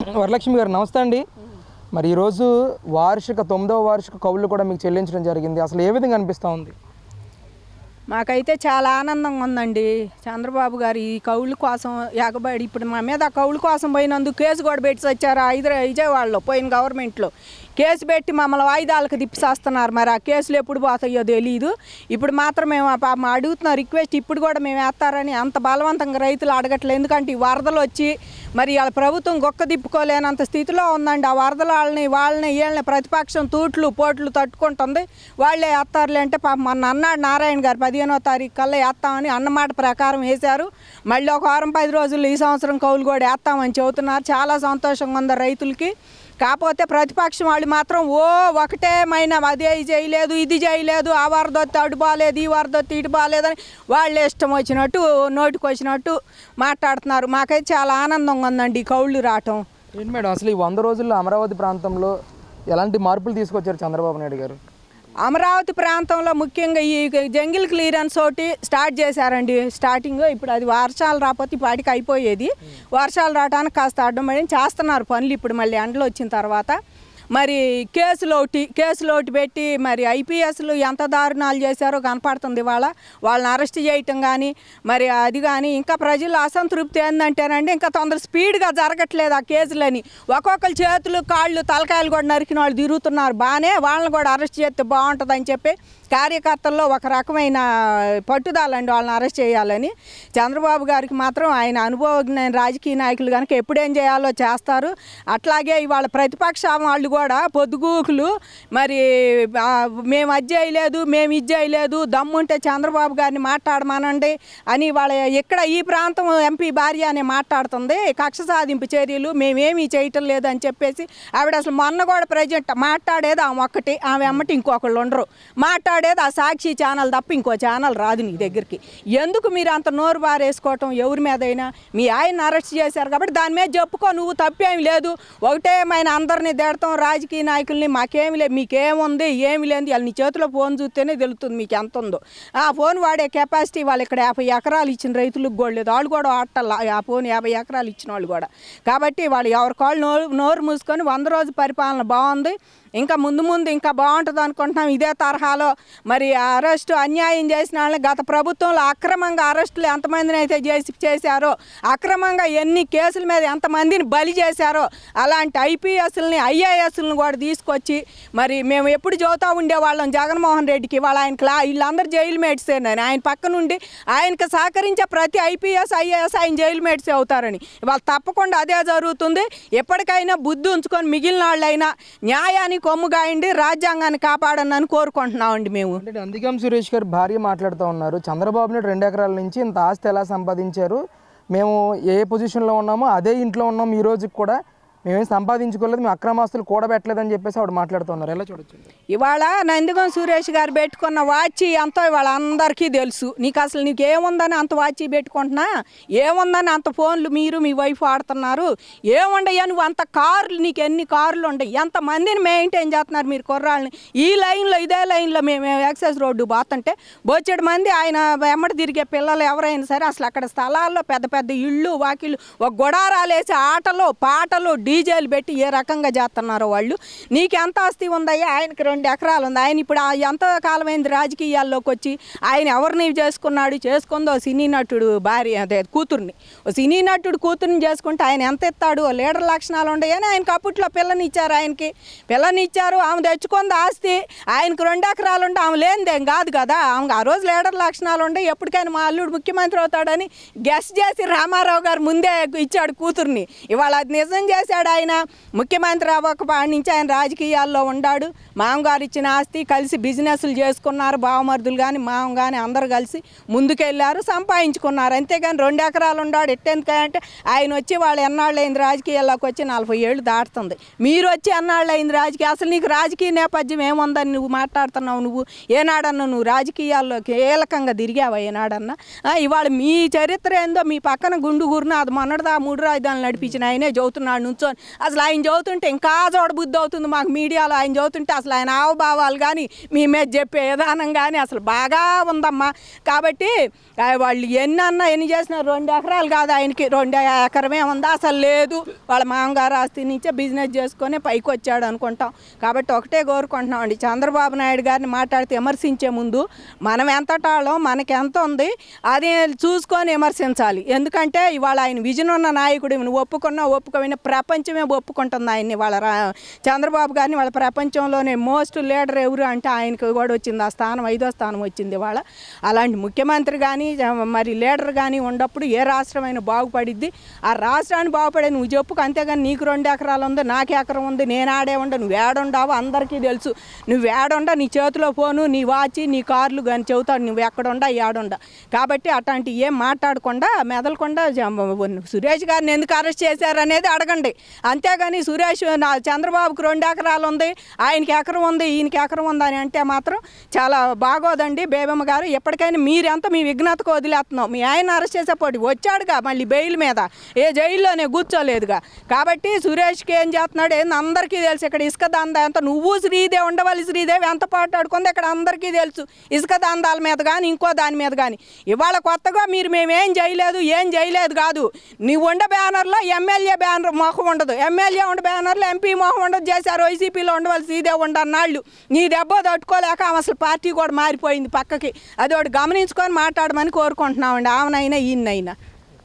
వరలక్ష్మి గారు నమస్తే అండి. మరి ఈరోజు వార్షిక తొమ్మిదవ వార్షిక కవులు కూడా మీకు చెల్లించడం జరిగింది. అసలు ఏ విధంగా అనిపిస్తూ ఉంది? మాకైతే చాలా ఆనందంగా ఉందండి. చంద్రబాబు గారు ఈ కౌలు కోసం ఎగబడి ఇప్పుడు మా మీద కవుల కౌలు కోసం పోయినందుకు కేసు కూడా పెట్టి వచ్చారు హైదరా విజయవాడలో పోయిన గవర్నమెంట్లో కేసు పెట్టి మమ్మల్ని వాయిదాలకు తిప్పిసేస్తున్నారు మరి. ఆ కేసులు ఎప్పుడు పోతాయో తెలియదు ఇప్పుడు మాత్రం మేము పాపం అడుగుతున్న రిక్వెస్ట్ ఇప్పుడు కూడా మేము వేస్తారని అంత బలవంతంగా రైతులు అడగట్లేదు. ఎందుకంటే ఈ వరదలు వచ్చి మరి వాళ్ళ ప్రభుత్వం గొక్క తిప్పుకోలేనంత స్థితిలో ఉందండి. ఆ వరదలు వాళ్ళని వాళ్ళని వీళ్ళని ప్రతిపక్షం తూట్లు పోట్లు తట్టుకుంటుంది. వాళ్ళే వేస్తారులే అంటే పాపం మొన్న అన్నాడు నారాయణ గారు పదిహేనో తారీఖు కల్లా వేస్తామని అన్నమాట ప్రకారం వేశారు. మళ్ళీ ఒక వారం పది రోజులు ఈ సంవత్సరం కౌలు కూడా వేస్తామని చెబుతున్నారు. చాలా సంతోషంగా ఉంది రైతులకి. కాకపోతే ప్రతిపక్షం వాళ్ళు మాత్రం ఓ ఒకటే మైన అదే చేయలేదు ఇది చేయలేదు ఆ వరదొత్తి అటు బాగాలేదు ఈ వరదొత్తి ఇటు బాగాలేదని వాళ్ళు ఇష్టం వచ్చినట్టు నోటికి వచ్చినట్టు మాట్లాడుతున్నారు. మాకైతే చాలా ఆనందంగా ఉందండి ఈ కౌళ్ళు రావటం. ఏంటి మేడం అసలు ఈ వంద రోజుల్లో అమరావతి ప్రాంతంలో ఎలాంటి మార్పులు తీసుకొచ్చారు చంద్రబాబు నాయుడు గారు? అమరావతి ప్రాంతంలో ముఖ్యంగా ఈ జంగిల్ క్లియరెన్స్ ఒకటి స్టార్ట్ చేశారండి. స్టార్టింగ్ ఇప్పుడు అది వర్షాలు రాకపోతే పాటికి అయిపోయేది. వర్షాలు రావడానికి కాస్త అడ్డం పడి చేస్తున్నారు పనులు ఇప్పుడు మళ్ళీ ఎండలు వచ్చిన తర్వాత. మరి కేసులు ఒకటి కేసులు ఒకటి పెట్టి మరి ఐపీఎస్లు ఎంత దారుణాలు చేశారో కనపడుతుంది ఇవాళ. వాళ్ళని అరెస్ట్ చేయటం కానీ మరి అది కానీ ఇంకా ప్రజలు అసంతృప్తి ఏంటంటేనండి ఇంకా తొందర స్పీడ్గా జరగట్లేదు ఆ కేసులని. ఒక్కొక్కరు చేతులు కాళ్ళు తలకాయలు కూడా నరికిన వాళ్ళు తిరుగుతున్నారు. బాగానే వాళ్ళని కూడా అరెస్ట్ చేస్తే బాగుంటుందని చెప్పి కార్యకర్తల్లో ఒక రకమైన పట్టుదల అండి వాళ్ళని అరెస్ట్ చేయాలని. చంద్రబాబు గారికి మాత్రం ఆయన అనుభవజ్ఞ రాజకీయ నాయకులు కనుక ఎప్పుడేం చేయాలో చేస్తారు. అట్లాగే ఇవాళ ప్రతిపక్ష వాళ్ళు కూడా పొద్దుగూకులు మరి మేము అది చేయలేదు మేము ఇది చేయలేదు దమ్ముంటే చంద్రబాబు గారిని మాట్లాడమానండి అని వాళ్ళ ఇక్కడ ఈ ప్రాంతం ఎంపీ భార్య అనే మాట్లాడుతుంది. కక్ష సాధింపు చర్యలు మేమేమీ చేయటం లేదు అని చెప్పేసి ఆవిడ అసలు మొన్న కూడా ప్రజెంట్ మాట్లాడేది ఆమె ఒక్కటి ఆమె అమ్మటి ఇంకొకళ్ళు ఉండరు. మాట్లాడేది ఆ సాక్షి ఛానల్ తప్ప ఇంకో ఛానల్ రాదు నీ దగ్గరికి. ఎందుకు మీరు అంత నోరు బారేసుకోవటం ఎవరి మీదైనా? మీ ఆయన అరెస్ట్ చేశారు కాబట్టి దాని మీద చెప్పుకో నువ్వు తప్పేమి లేదు. ఒకటే మన అందరినీ తిడతాం రాజకీయ నాయకుల్ని మాకేమి లేదు మీకేముంది ఏమి లేదు వాళ్ళు నీ చేతిలో ఫోన్ చూస్తేనే తెలుస్తుంది మీకు ఎంత ఉందో. ఆ ఫోన్ వాడే కెపాసిటీ వాళ్ళు ఇక్కడ యాభై ఎకరాలు ఇచ్చిన రైతులకు కూడా లేదు. వాళ్ళు కూడా ఆటల ఆ ఫోన్ యాభై ఎకరాలు ఇచ్చిన వాళ్ళు కూడా. కాబట్టి వాళ్ళు ఎవరి కాళ్ళు నోరు నోరు మూసుకొని వంద రోజు పరిపాలన బాగుంది. ఇంకా ముందు ముందు ఇంకా బాగుంటుంది అనుకుంటున్నాం. ఇదే తరహాలో మరి అరెస్టు అన్యాయం చేసిన వాళ్ళని గత ప్రభుత్వంలో అక్రమంగా అరెస్టులు ఎంతమందిని అయితే చేసి చేశారో అక్రమంగా ఎన్ని కేసుల మీద ఎంతమందిని బలి చేశారో అలాంటి ఐపీఎస్లని ఐఏఎస్లను కూడా తీసుకొచ్చి మరి మేము ఎప్పుడు చదువుతూ ఉండేవాళ్ళం జగన్మోహన్ రెడ్డికి. వాళ్ళ ఆయన క్లా వీళ్ళందరూ జైలు అని ఆయన పక్క నుండి ఆయనకు సహకరించే ప్రతి ఐపీఎస్ ఐఏఎస్ ఆయన జైలు మేట్సే అవుతారని. ఇవాళ తప్పకుండా అదే జరుగుతుంది. ఎప్పటికైనా బుద్ధి ఉంచుకొని మిగిలిన వాళ్ళైనా న్యాయాన్ని కొమ్ముగాయండి రాజ్యాంగాన్ని కాపాడనని కోరుకుంటున్నామండి మేము. అంటే అందుకం సురేష్ గారు భార్య మాట్లాడుతూ ఉన్నారు. చంద్రబాబు నాయుడు రెండు ఎకరాల నుంచి ఇంత ఆస్తి ఎలా సంపాదించారు? మేము ఏ పొజిషన్లో ఉన్నామో అదే ఇంట్లో ఉన్నాం ఈ రోజుకి కూడా. మేమేం సంపాదించుకోలేదు మేము అక్రమాస్తులు కూడబెట్టలేదని చెప్పేసి ఆవిడ మాట్లాడుతున్నారు. ఎలా చూడొచ్చు? ఇవాళ నందిగం సురేష్ గారు పెట్టుకున్న వాచి ఎంతో ఇవాళ అందరికీ తెలుసు. నీకు అసలు నీకు ఏముందని అంత వాచి పెట్టుకుంటున్నా? ఏముందని అంత ఫోన్లు మీరు మీ వైఫ్ ఆడుతున్నారు ఏముండయ్యా నువ్వు అంత కార్లు నీకు ఎన్ని కార్లు ఉండయి? ఎంతమందిని మెయింటైన్ చేస్తున్నారు మీరు కుర్రాళ్ళని? ఈ లైన్లో ఇదే లైన్లో మేము యాక్సెస్ రోడ్డు పోతుంటే బొచ్చెడు మంది ఆయన వెంబడి తిరిగే పిల్లలు ఎవరైనా సరే అసలు అక్కడ స్థలాల్లో పెద్ద పెద్ద ఇళ్ళు వాకిళ్ళు ఒక గొడారాలేసి ఆటలు పాటలు డీజేలు పెట్టి ఏ రకంగా చేస్తున్నారో వాళ్ళు? నీకు ఎంత ఆస్తి ఉందయ్యా? ఆయనకి రెండు ఎకరాలు ఉంది. ఆయన ఇప్పుడు ఎంత కాలమైంది రాజకీయాల్లోకి వచ్చి? ఆయన ఎవరిని చేసుకున్నాడు? చేసుకుందో సినీ నటుడు భార్య అదే కూతుర్ని. ఓ సినీ నటుడు కూతుర్ని చేసుకుంటే ఆయన ఎంత ఎత్తాడు లీడర్ లక్షణాలు ఉండయని ఆయనకు అప్పట్లో పిల్లని ఇచ్చారు ఆయనకి. పిల్లని ఇచ్చారు ఆమె తెచ్చుకుంది ఆస్తి. ఆయనకు రెండు ఎకరాలు ఉంటే ఆమె లేనిదేం కాదు కదా? ఆమె ఆ రోజు లీడర్ లక్షణాలు ఉండే ఎప్పటికైనా మా అల్లుడు ముఖ్యమంత్రి అవుతాడని గెస్ట్ చేసి రామారావు గారు ముందే ఇచ్చాడు కూతుర్ని. ఇవాళ అది నిజం చేసి చేశాడు ఆయన. ముఖ్యమంత్రి అవ్వకపాటి నుంచి ఆయన రాజకీయాల్లో ఉన్నాడు మామగారు ఇచ్చిన ఆస్తి కలిసి బిజినెస్లు చేసుకున్నారు. బావమరుదులు కానీ మామ కానీ అందరూ కలిసి ముందుకెళ్ళారు సంపాదించుకున్నారు. అంతేగాని రెండు ఎకరాలు ఉన్నాడు ఎట్టెందుకంటే ఆయన వచ్చి వాళ్ళు ఎన్నాళ్ళు అయింది రాజకీయాల్లోకి వచ్చి నలభై ఏళ్ళు దాటుతుంది. మీరు వచ్చి ఎన్నాళ్ళు అయింది రాజకీయ అసలు నీకు రాజకీయ నేపథ్యం ఏముందని నువ్వు మాట్లాడుతున్నావు నువ్వు? ఏనాడన్నా నువ్వు రాజకీయాల్లో కీలకంగా తిరిగావా ఏనాడన్నా? ఇవాళ మీ చరిత్ర ఏందో మీ పక్కన గుండు గురిన అది మొన్నటిదా మూడు రాజధానులు నడిపించిన ఆయనే చదువుతున్నాడు నుంచో కూర్చొని అసలు ఆయన చదువుతుంటే ఇంకా చూడబుద్ధి అవుతుంది మాకు మీడియాలో. ఆయన చదువుతుంటే అసలు ఆయన హావభావాలు కానీ మీ మీద చెప్పే విధానం కానీ అసలు బాగా ఉందమ్మా. కాబట్టి వాళ్ళు ఎన్ని అన్నా ఎన్ని చేసినా రెండు ఎకరాలు కాదు ఆయనకి. రెండు ఎకరమే ఉందా? అసలు లేదు. వాళ్ళ మామగారు ఆస్తి నుంచే బిజినెస్ చేసుకొని పైకి వచ్చాడు అనుకుంటాం. కాబట్టి ఒకటే కోరుకుంటున్నాం అండి. చంద్రబాబు నాయుడు గారిని మాట్లాడితే విమర్శించే ముందు మనం ఎంత టాళం మనకి ఎంత ఉంది అది చూసుకొని విమర్శించాలి. ఎందుకంటే ఇవాళ ఆయన విజన్ ఉన్న నాయకుడు ఒప్పుకున్నా ఒప్పుకోవిన ప్రపంచ ప్రపంచమే ఒప్పుకుంటుంది ఆయన్ని. వాళ్ళ రా చంద్రబాబు గారిని వాళ్ళ ప్రపంచంలోనే మోస్ట్ లీడర్ ఎవరు అంటే ఆయనకు కూడా వచ్చింది ఆ స్థానం ఐదో స్థానం వచ్చింది వాళ్ళ. అలాంటి ముఖ్యమంత్రి కానీ మరి లీడర్ కానీ ఉన్నప్పుడు ఏ రాష్ట్రమైనా బాగుపడిద్ది. ఆ రాష్ట్రాన్ని బాగుపడే నువ్వు చెప్పుకు అంతేగాని నీకు రెండు ఎకరాలు ఉంది నాకు ఎకరం ఉంది నేను ఆడే ఉండ నువ్వు ఏడుండావు అందరికీ తెలుసు. నువ్వు ఏడుండ నీ చేతిలో ఫోను నీ వాచి నీ కార్లు కానీ చెబుతాడు నువ్వు ఎక్కడుండా ఏడుండ. కాబట్టి అట్లాంటి ఏం మాట్లాడకుండా మెదలకుండా సురేష్ గారిని ఎందుకు అరెస్ట్ చేశారనేది అడగండి. అంతేగాని సురేష్ నా చంద్రబాబుకు రెండు ఎకరాలు ఉంది ఆయనకి ఎకరం ఉంది ఈయనకి ఎకరం ఉంది అని అంటే మాత్రం చాలా బాగోదండి. బేబమ్మ గారు ఎప్పటికైనా మీరెంత మీ విఘ్నతకు వదిలేస్తున్నాం మీ ఆయన అరెస్ట్ చేసేపోటీ వచ్చాడుగా మళ్ళీ బెయిల్ మీద. ఏ జైల్లోనే కూర్చోలేదుగా. కాబట్టి సురేష్కి ఏం చేస్తున్నాడు? ఏంది? అందరికీ తెలుసు ఇక్కడ ఇసుక దందా ఎంత. నువ్వు శ్రీదేవి ఉండవాలి శ్రీదేవి ఎంత పాటాడుకుంది? ఇక్కడ అందరికీ తెలుసు ఇసుక దందాల మీద కానీ ఇంకో దాని మీద కానీ ఇవాళ కొత్తగా మీరు మేమేం చేయలేదు ఏం చేయలేదు కాదు. నువ్వు ఉండే బ్యానర్లో ఎమ్మెల్యే బ్యానర్ మొహం ఉండదు. ఎమ్మెల్యే ఉండి బ్యానర్లో ఎంపీ మొహం ఉండదు చేశారు వైసీపీలో ఉండవలసి ఇదే ఉండన్నాళ్ళు నీ దెబ్బ తట్టుకోలేక అసలు పార్టీ కూడా మారిపోయింది పక్కకి. అది ఒకటి గమనించుకొని మాట్లాడమని కోరుకుంటున్నామండి. ఆమెనైనా ఈయనైనా